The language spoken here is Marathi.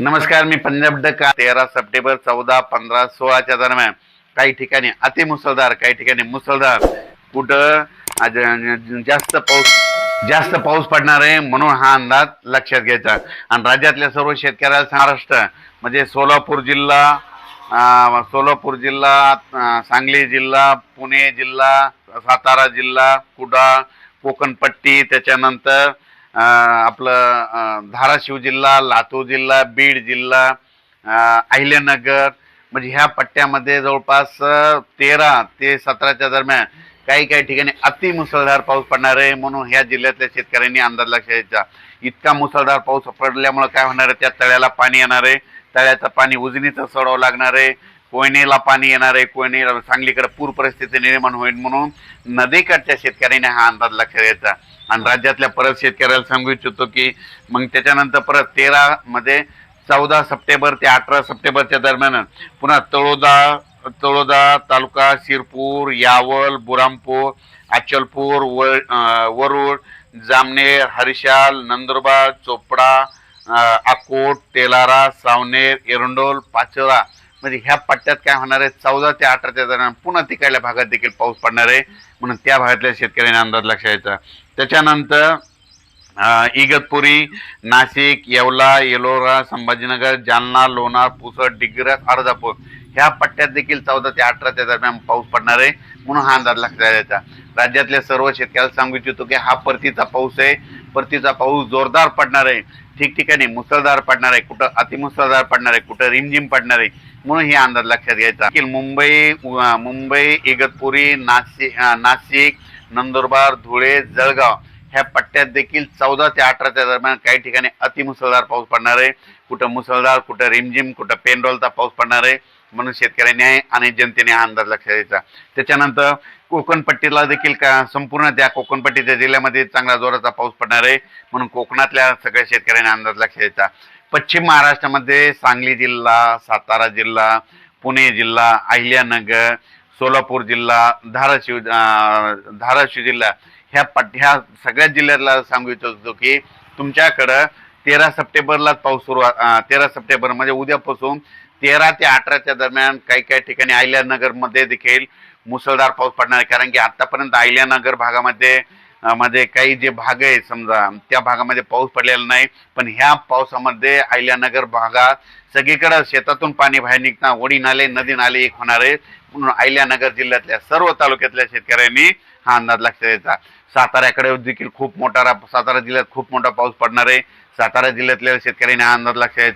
नमस्कार मी पंजाब डका तेरा सप्टेंबर चौदा पंधरा सोळाच्या दरम्यान. काही ठिकाणी अतिमुसळधार काही ठिकाणी मुसळधार. कुठं? आज जास्त पाऊस जास्त पाऊस पडणार आहे म्हणून हा अंदाज लक्षात घ्यायचा. आणि राज्यातल्या सर्व शेतकऱ्याला महाराष्ट्र म्हणजे सोलापूर जिल्हा सोलापूर जिल्हा सांगली जिल्हा पुणे जिल्हा सातारा जिल्हा कुडा कोकणपट्टी त्याच्यानंतर आपलं धाराशिव जिल्हा लातूर जिल्हा बीड जिल्हा अहिल्यानगर म्हणजे ह्या पट्ट्यामध्ये जवळपास तेरा ते सतराच्या दरम्यान काही काही ठिकाणी अति मुसळधार पाऊस पडणार आहे. म्हणून ह्या जिल्ह्यातल्या शेतकऱ्यांनी अंदाज लक्षात घ्यायचा इतका मुसळधार पाऊस पडल्यामुळे काय होणार आहे? त्या तळ्याला पाणी येणार आहे. तळ्याचं पाणी उजनीचं सोडावं लागणार आहे. कोयनेला पाणी येणार आहे कोयने सांगलीकडे पूर परिस्थिती निर्माण होईल म्हणून नदीकडच्या शेतकऱ्यांनी हा अंदाज लक्षात घ्यायचा. आणि राज्यातल्या परत शेतकऱ्याला सांगू इच्छितो की मग त्याच्यानंतर परत तेरा मध्ये चौदा सप्टेंबर ते अठरा सप्टेंबरच्या दरम्यान पुन्हा तळोदा तळोदा तालुका शिरपूर यावल बुरामपूर अचलपूर व वरुड जामनेर हरिशाल नंदुरबार चोपडा अकोट तेलारा सावनेर एरंडोल पाचोरा म्हणजे ह्या पट्ट्यात काय होणार आहे? चौदा ते अठराच्या दरम्यान पुन्हा तिकडल्या भागात देखील पाऊस पडणार आहे. म्हणून त्या भागातल्या शेतकऱ्यांनी अंदाज लक्षात यायचा त्याच्यानंतर इगतपुरी नाशिक येवला येलोरा संभाजीनगर जालना लोणार पुसद डिग्रस अर्धापूर ह्या पट्ट्यात देखील चौदा ते अठराच्या दरम्यान पाऊस पडणार आहे. म्हणून हा अंदाज लक्षात द्यायचा राज्यातल्या सर्व शेतकऱ्याला सांगू इच्छितो की हा परतीचा पाऊस आहे. परतीचा पाऊस जोरदार पडणार आहे. ठिकठिकाणी मुसळधार पडणार आहे. कुठं अतिमुसळधार पडणार आहे. कुठं रिमझिम पडणार आहे. म्हणून हे अंदाज लक्षात घ्यायचा. की मुंबई मुंबई इगतपुरी नाशिक नाशिक नंदुरबार धुळे जळगाव ह्या पट्ट्यात देखील चौदा ते अठराच्या दरम्यान काही ठिकाणी अतिमुसळधार पाऊस पडणार आहे. कुठं मुसळधार कुठं रिमझिम कुठं पेनडोलचा पाऊस पडणार आहे. म्हणून शेतकऱ्यांनी आणि जनतेने हा अंदाज लक्षात द्यायचा त्याच्यानंतर कोकणपट्टीला देखील का संपूर्ण त्या कोकणपट्टीच्या जिल्ह्यामध्ये चांगला जोराचा पाऊस पडणार आहे. म्हणून कोकणातल्या सगळ्या शेतकऱ्यांनी अंदाज लक्षात द्यायचा पश्चिम महाराष्ट्रामध्ये सांगली जिल्हा सातारा जिल्हा पुणे जिल्हा अहिल्यानगर सोलापूर जिल्हा धाराशिव धाराशिव जिल्हा ह्या पट ह्या सगळ्या जिल्ह्यातला सांगू इच्छितो की तुमच्याकडं तेरा सप्टेंबरला पाऊस सुरू तेरा सप्टेंबर म्हणजे उद्यापासून तेरा ते अठराच्या दरम्यान काही काही ठिकाणी अहिल्यानगरमध्ये देखील मुसळधार पाऊस पडणार आहे. कारण की आतापर्यंत अहिल्यानगर भागामध्ये मध्ये काही जे भाग आहे समजा त्या भागामध्ये पाऊस पडलेला नाही पण ह्या पावसामध्ये अहिल्यानगर भागात सगळीकडे शेतातून पाणी बाहेर निघणार ओढी नाले नदी नाले एक होणार आहे म्हणून अहिल्यानगर जिल्ह्यातल्या सर्व तालुक्यातल्या शेतकऱ्यांनी हा अंदाज लक्षात द्यायचा. साताऱ्याकडे देखील खूप मोठा रा- सातारा जिल्ह्यात खूप मोठा पाऊस पडणार आहे. सातारा जिल्ह्यातल्या शेतकऱ्यांनी हा अंदाज लक्षात द्यायचा.